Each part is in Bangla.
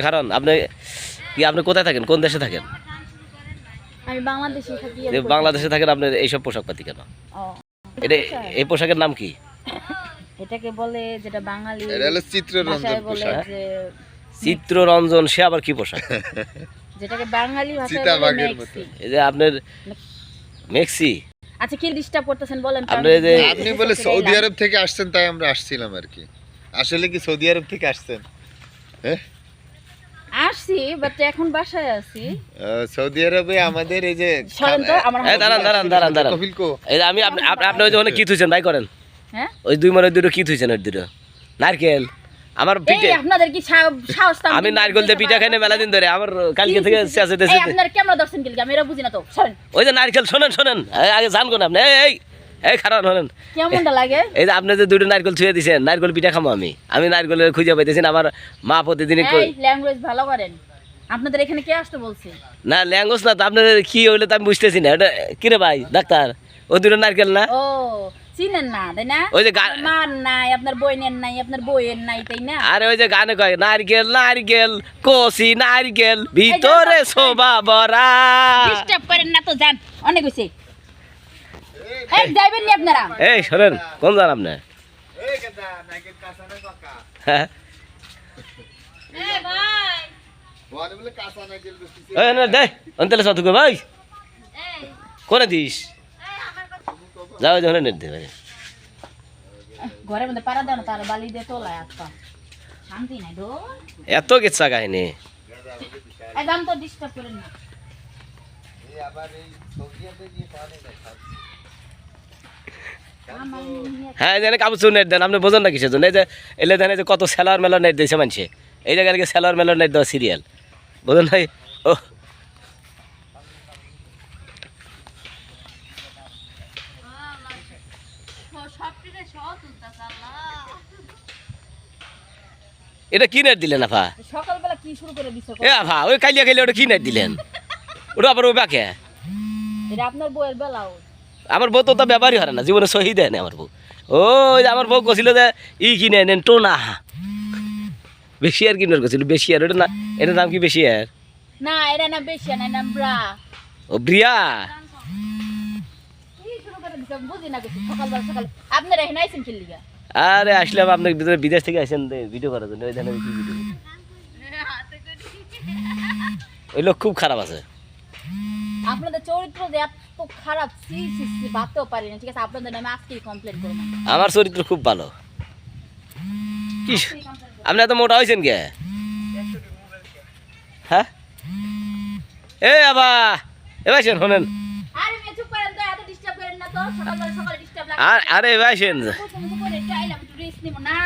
কারণ আপনি কি আপনি কোথায় থাকেন? কোন দেশে থাকেন? আমি বাংলাদেশে থাকি বাংলাদেশে থাকেন আপনার এইসব পোশাক পাতি কেন? এটা এই পোশাকের নাম কি? এটাকে বলে যেটা বাঙালি এটা হলো চিত্ররঞ্জন বলে পোশাক। চিত্ররঞ্জন সে আবার কি পোশাক? যেটাকে বাঙালি ভাষায় বলে এই যে আপনার মেক্সি? আচ্ছা কি ডিস্টার্ব করতেছেন বলেন আপনি আমি যে- আপনি বলে সৌদি আরব থেকে আসছেন তাই আমরা আসছিলাম আর কি। আসলে কি সৌদি আরব থেকে আসছেন? হ্যাঁ? আসছি বাট এখন বাসায় আছি। সৌদি আরবে আমাদের এই যে দাঁড়ান দাঁড়ান দাঁড়ান দাঁড়ান। কপিল কো। এই আমি আপনি আপনি- ওই যে কি থুইছেন ভাই করেন। হ্যাঁ? ওই দুই মানে দুটো কি থুইছেন ওই দুটো। নারকেল। আমার পিঠে আপনাদের কি সাহস আমি নারকেল দিয়ে পিঠা খাই না মেলা দিন ধরে আমার কালকে থেকে চেঁচে এই আপনার কেমন দর্শন আমি এরা বুঝি না তো সরেন। ওই যে নারকেল শোনেন শোনেন। আগে জান কোন আপনি এই। এই এই খারাপ শোনেন কেমনটা লাগে? এই যে আপনি যে দুটো নারকেল ছুঁয়ে দিয়েছেন নারকেল পিঠা খামো আমি। আমি নারকেলের খুঁজে পাইতেছি আমার মা প্রতিদিনই ল্যাঙ্গুয়েজ ভালো করেন। আপনাদের এখানে কে আসতে বলছে? না ল্যাঙ্গুয়েজ না তো আপনার কি হইলে তো আমি বুঝতেছি না। কিরে ভাই ডাক্তার? ও দুটো নারকেল না? ও চিনেন না তাই না? ওই যে মার নাই আপনার বইনের নাই আপনার বইয়ের নাই তাই না? আরে ওই যে গানে কয় নারকেল নারকেল কষি নারকেল ভিতরে শোভা বরা ডিস্টার্ব করেন না তো যান। অনেক এই যাইবেন নি আপনারা? এই শোনেন কোন জান আপনি? হ্যাঁ বলে বলে কাঁচা নারকেল বেচতেছে। এই না দে অন্তলে সাথে ভাই। কোনে দিস? যাও যখন নেট দে ভাই। ঘরের মধ্যে পাড়া দাও না তার বালি দিয়ে তোলায় আজকা শান্তি নাই দো এত কিচ্ছা কাহিনী। এই যান তো ডিস্টার্ব করেন না। আমার নিয়ে- হ্যাঁ জানে কাপড় নেট দেন আপনি বোঝেন না কিসের জন্য? এই যে এলে দেন যে কত সেলার মেলার নেট দিয়েছে মানুষে। এই জায়গায় নাকি সেলার মেলার নেট দেওয়া সিরিয়াল বোঝেন ভাই ও। এটা কি নেট দিলেন আফা সকালবেলা কি শুরু করে দিছো এ আফা ওই কালিয়া খাইলে ওটা কি নেট দিলেন? ওটা আবার ওই বাকে? এটা আপনার বইয়ের বেলাও। আমার বউ তো তো ব্যাপারই হয় না জীবনে সহি দেয় না আমার বউ। ওই আমার বউ কছিল যে ই কিনে নেন টোনা বেশি আর কিনার করছিল বেশি আর ওটা না এটার নাম কি বেশি আর না এটা না বেশি না নাম ব্রা। ও ব্রিয়া? আরে আসলাম আপনার ভিতরে বিদেশ থেকে আসেন ভিডিও করার জন্য ওই ভিডিও ওই লোক খুব খারাপ আছে। আপনাদের চরিত্র যে এত খারাপ। সি সি সি ভাবতেও পারি না ঠিক আছে? আপনাদের নামে আজকেই কমপ্লেন করব। আমার চরিত্র খুব ভালো। কি আপনি এত মোটা হয়েছেন কে? হ্যাঁ? এ বাবা এবার শোনেন আরে মে চুপ করেন তো এত ডিস্টার্ব করেন না তো। সকালবেলা সকালে ডিস্টার্ব লাগে। আর আরে ভাই শোন প্রথম করে চাইলাম একটু রেস্ট নিব না।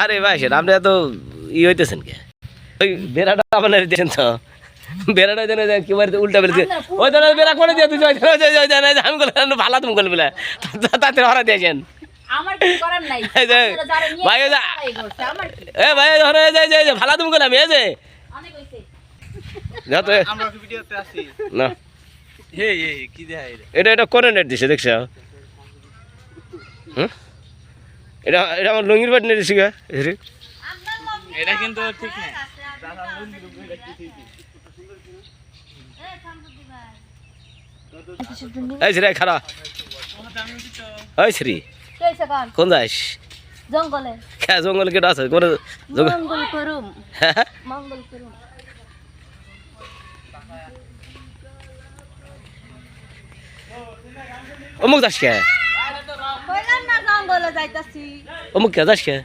আরে ভাই শোন আপনি এত ই হইতেছেন কে? ওই বেড়াটা আপনার দিয়েছেন তো? বেড়াটা যেন যে কি বাড়িতে উল্টা বেড়েছে। ওই ধরনের বেড়া করে দিয়ে তুই আমি বললাম ভালো তুমি বলবি না। তাতে হরা দিয়েছেন এ ভালো তুমি করলাম এই যে। অনেক হইছে। যত আমরা ভিডিওতে আছি? না। এটা? এটা কোন নেট দিছে দেখছ? এটা এটা আমার লুঙ্গির বাট নেট দিছে গা এটা কিন্তু ঠিক না এই শ্রী খারা এই শ্রী কোন যাস? জঙ্গলে। খা জঙ্গল কেটে আছে কোন জঙ্গল করুম। হ্যাঁ? মঙ্গল করুম। অমুক যাস কে? কইলাম না জঙ্গলে যাইতাছি। অমুক কে যাস কে?